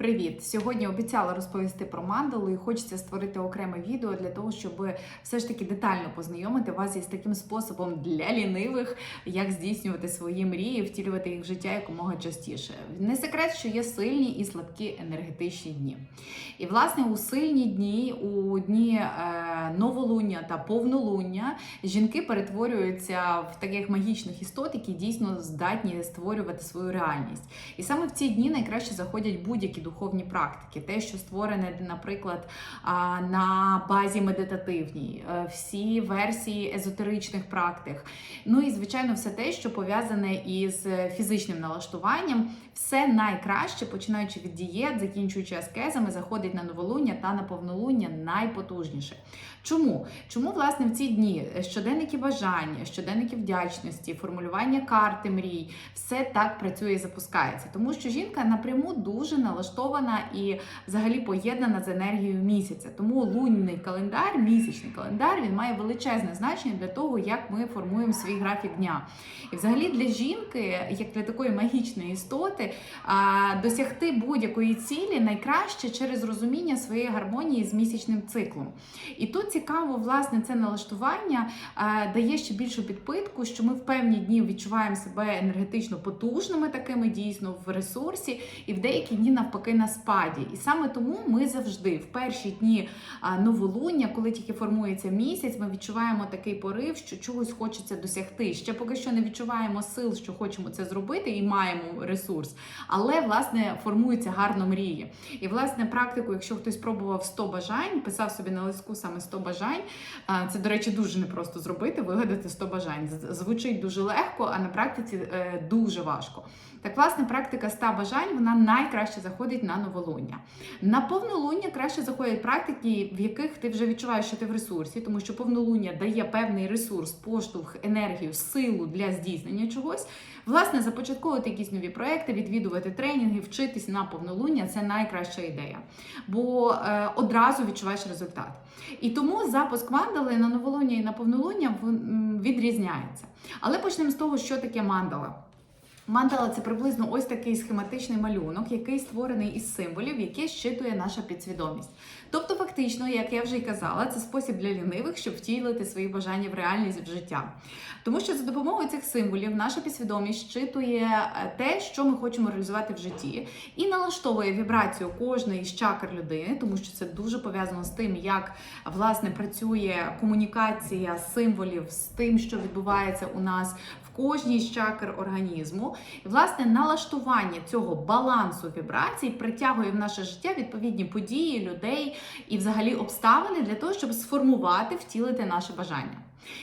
Привіт! Сьогодні обіцяла розповісти про мандалу і хочеться створити окреме відео для того, щоб все ж таки детально познайомити вас із таким способом для лінивих, як здійснювати свої мрії, втілювати їх в життя якомога частіше. Не секрет, що є сильні і слабкі енергетичні дні. І власне у сильні дні, у дні е, новолуння та повнолуння, жінки перетворюються в таких магічних істот, які дійсно здатні створювати свою реальність. І саме в ці дні найкраще заходять будь-які духовні практики, те, що створене, наприклад, на базі медитативній, е, всі версії езотеричних практик. Ну і звичайно, все те, що пов'язане із фізичним налаштуванням, все найкраще, починаючи від дієт, закінчуючи аскезами, заходить на новолуння та на повнолуння найпотужніше. Чому? Чому власне в ці дні щоденники бажання, щоденники вдячності, формулювання карти мрій, все так працює і запускається, тому що жінка напряму дуже налаштована і взагалі поєднана з енергією місяця. Тому лунний календар, місячний календар, він має величезне значення для того, як ми формуємо свій графік дня. І взагалі для жінки, як для такої магічної істоти, досягти будь-якої цілі найкраще через розуміння своєї гармонії з місячним циклом. І тут цікаво, власне, це налаштування дає ще більшу підпитку, що ми в певні дні відчуваємо себе енергетично потужними, такими дійсно в ресурсі, і в деякі дні навпаки на спаді. І саме тому ми завжди в перші дні новолуння, коли тільки формується місяць, ми відчуваємо такий порив, що чогось хочеться досягти. Ще поки що не відчуваємо сил, що хочемо це зробити, і маємо ресурс. Але власне формуються гарно мрії. І власне практику, якщо хтось пробував 100 бажань, писав собі на листку саме 100 бажань. Це, до речі, дуже непросто зробити, вигадати 100 бажань. Звучить дуже легко, а на практиці е, дуже важко. Так, власне, практика 100 бажань вона найкраще заходить на новолуння. На повнолуння краще заходять практики, в яких ти вже відчуваєш, що ти в ресурсі, тому що повнолуння дає певний ресурс, поштовх, енергію, силу для здійснення чогось. Власне, започатковувати якісь нові проекти, відвідувати тренінги, вчитись на повнолуння це найкраща ідея, бо е, одразу відчуваєш результат. І тому запуск мандали на новолуння і на повнолуння відрізняється. Але почнемо з того, що таке мандала. Мандала це приблизно ось такий схематичний малюнок, який створений із символів, які щитує наша підсвідомість. Тобто, фактично, як я вже й казала, це спосіб для лінивих, щоб втілити свої бажання в реальність в життя. Тому що за допомогою цих символів наша підсвідомість щитує е, те, що ми хочемо реалізувати в житті, і налаштовує вібрацію кожної з чакр людини, тому що це дуже пов'язано з тим, як власне працює комунікація символів з тим, що відбувається у нас в кожній з чакр організму. І, власне, налаштування цього балансу вібрацій притягує в наше життя відповідні події, людей і, взагалі, обставини для того, щоб сформувати, втілити наше бажання.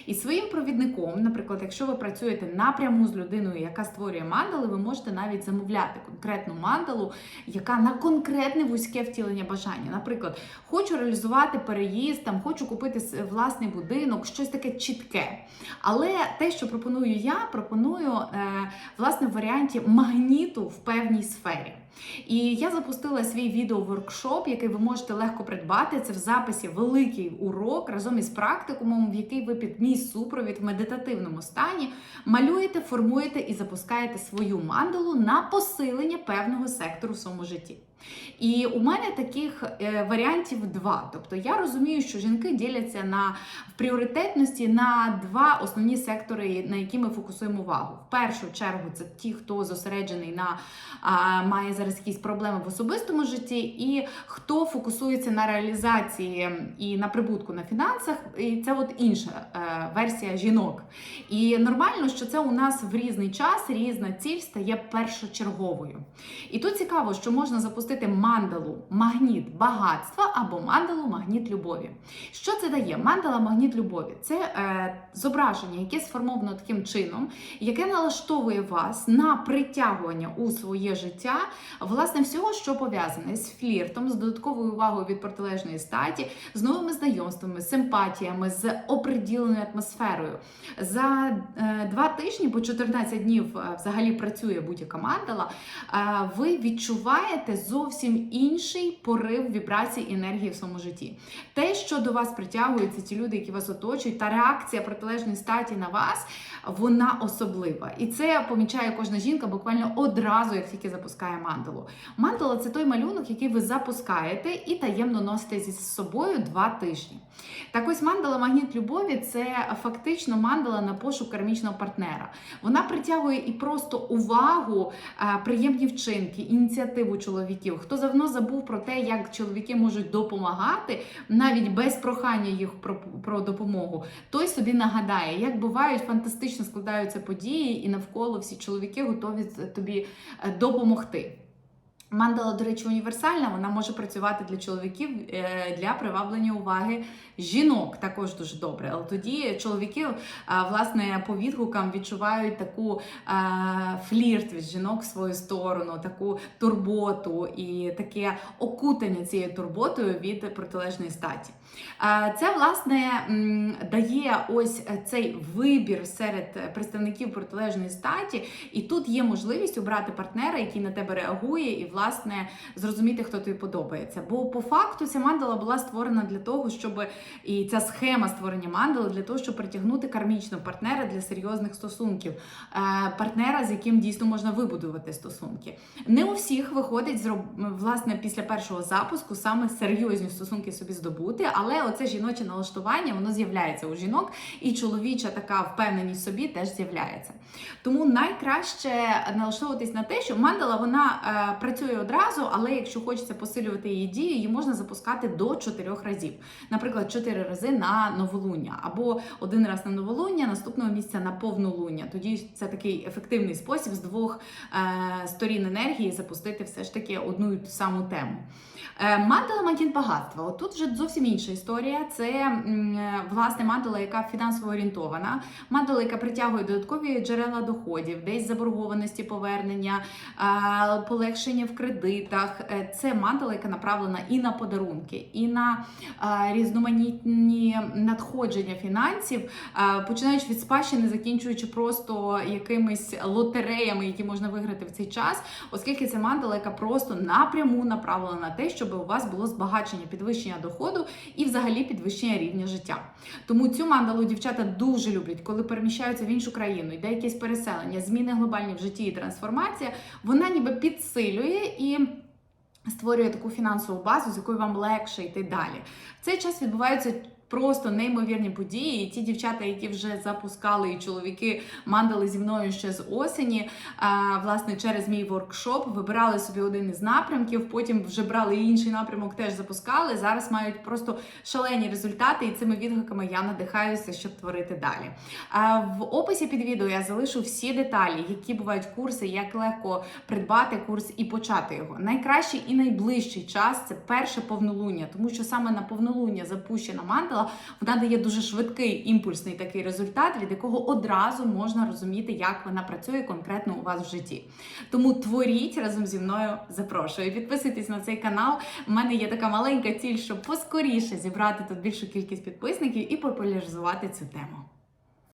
І своїм провідником, наприклад, якщо ви працюєте напряму з людиною, яка створює мандали, ви можете навіть замовляти конкретну мандалу, яка на конкретне вузьке втілення бажання. Наприклад, хочу реалізувати переїзд, там хочу купити власний будинок, щось таке чітке. Але те, що пропоную я, пропоную е, власне в варіанті магніту в певній сфері. І я запустила свій відео-воркшоп, який ви можете легко придбати. Це в записі великий урок разом із практикумом, в який ви під мій супровід в медитативному стані малюєте, формуєте і запускаєте свою мандалу на посилення певного сектору в своєму житті. І у мене таких е, варіантів два. Тобто я розумію, що жінки діляться на в пріоритетності на два основні сектори, на які ми фокусуємо увагу. В першу чергу це ті, хто зосереджений на а, має зараз якісь проблеми в особистому житті, і хто фокусується на реалізації і на прибутку на фінансах. І це от інша е, версія жінок. І нормально, що це у нас в різний час, різна ціль стає першочерговою. І тут цікаво, що можна запустити мандалу магніт багатства або мандалу магніт любові. Що це дає? Мандала магніт любові це е, зображення, яке сформовано таким чином, яке налаштовує вас на притягування у своє життя власне всього, що пов'язане з фліртом, з додатковою увагою від протилежної статі, з новими знайомствами, симпатіями, з оприділеною атмосферою. За е, два тижні по 14 днів е, взагалі працює будь-яка мандала. Е, ви відчуваєте зовсім інший порив вібрацій енергії в своєму житті. Те, що до вас притягуються ті люди, які вас оточують, та реакція протилежної статі на вас, вона особлива. І це помічає кожна жінка буквально одразу, як тільки запускає мандалу. мандалу. Мандала це той малюнок, який ви запускаєте і таємно носите зі собою два тижні. Так ось мандала магніт любові це фактично мандала на пошук кармічного партнера. Вона притягує і просто увагу, е, приємні вчинки, ініціативу чоловіків. Хто давно забув про те, як чоловіки можуть допомагати, навіть без прохання їх про, про допомогу, той собі нагадає, як бувають фантастично складаються події, і навколо всі чоловіки готові тобі е, допомогти. Мандала, до речі, універсальна, вона може працювати для чоловіків е, для приваблення уваги жінок також дуже добре. Але тоді чоловіки, е, власне, по відгукам відчувають таку е, флірт від жінок в свою сторону, таку турботу і таке окутання цією турботою від протилежної статі. Це, власне, дає ось цей вибір серед представників протилежної статі, і тут є можливість обрати партнера, який на тебе реагує, і власне зрозуміти, хто тобі подобається. Бо по факту ця мандала була створена для того, щоб і ця схема створення мандали для того, щоб притягнути кармічного партнера для серйозних стосунків, Е, партнера, з яким дійсно можна вибудувати стосунки. Не у всіх виходить власне після першого запуску саме серйозні стосунки собі здобути, але оце жіноче налаштування воно з'являється у жінок, і чоловіча така впевненість в собі теж з'являється. Тому найкраще налаштовуватись на те, що мандала вона е, працює одразу, але якщо хочеться посилювати її дію, її можна запускати до 4 разів. Наприклад, 4 рази на новолуння, або один раз на новолуння, наступного місця на повнолуння. Тоді це такий ефективний спосіб з двох е, сторін енергії запустити все ж таки одну і ту саму тему. Е, Мандала Матін багатства. От тут вже зовсім інша історія. Це е, власне мандала, яка фінансово орієнтована, мандала, яка притягує додаткові джерела доходів, десь заборгованості повернення, е, полегшення в кредитах. Е, Це мандала, яка направлена і на подарунки, і на е, різноманітні надходження фінансів, е, починаючи від спадщини, закінчуючи просто якимись лотереями, які можна виграти в цей час, оскільки це мандала, яка просто напряму направлена на те, щоб у вас було збагачення, підвищення доходу і взагалі підвищення рівня життя. Тому цю мандалу дівчата дуже люблять, коли переміщаються в іншу країну, йде якесь переселення, зміни глобальні в житті і трансформація. Вона ніби підсилює і. Створює таку фінансову базу, з якою вам легше йти далі. В цей час відбуваються просто неймовірні події. І ті дівчата, які вже запускали, і чоловіки мандали зі мною ще з осені, власне, через мій воркшоп вибирали собі один із напрямків, потім вже брали інший напрямок, теж запускали. Зараз мають просто шалені результати, і цими відгуками я надихаюся, щоб творити далі. А, в описі під відео я залишу всі деталі, які бувають курси, як легко придбати курс і почати його. Найкращий і найближчий час це перше повнолуння, тому що саме на повнолуння запущена мандала, вона дає дуже швидкий імпульсний такий результат, від якого одразу можна розуміти, як вона працює конкретно у вас в житті. Тому творіть разом зі мною. Запрошую. Підписуйтесь на цей канал. У мене є така маленька ціль, щоб поскоріше зібрати тут більшу кількість підписників і популяризувати цю тему.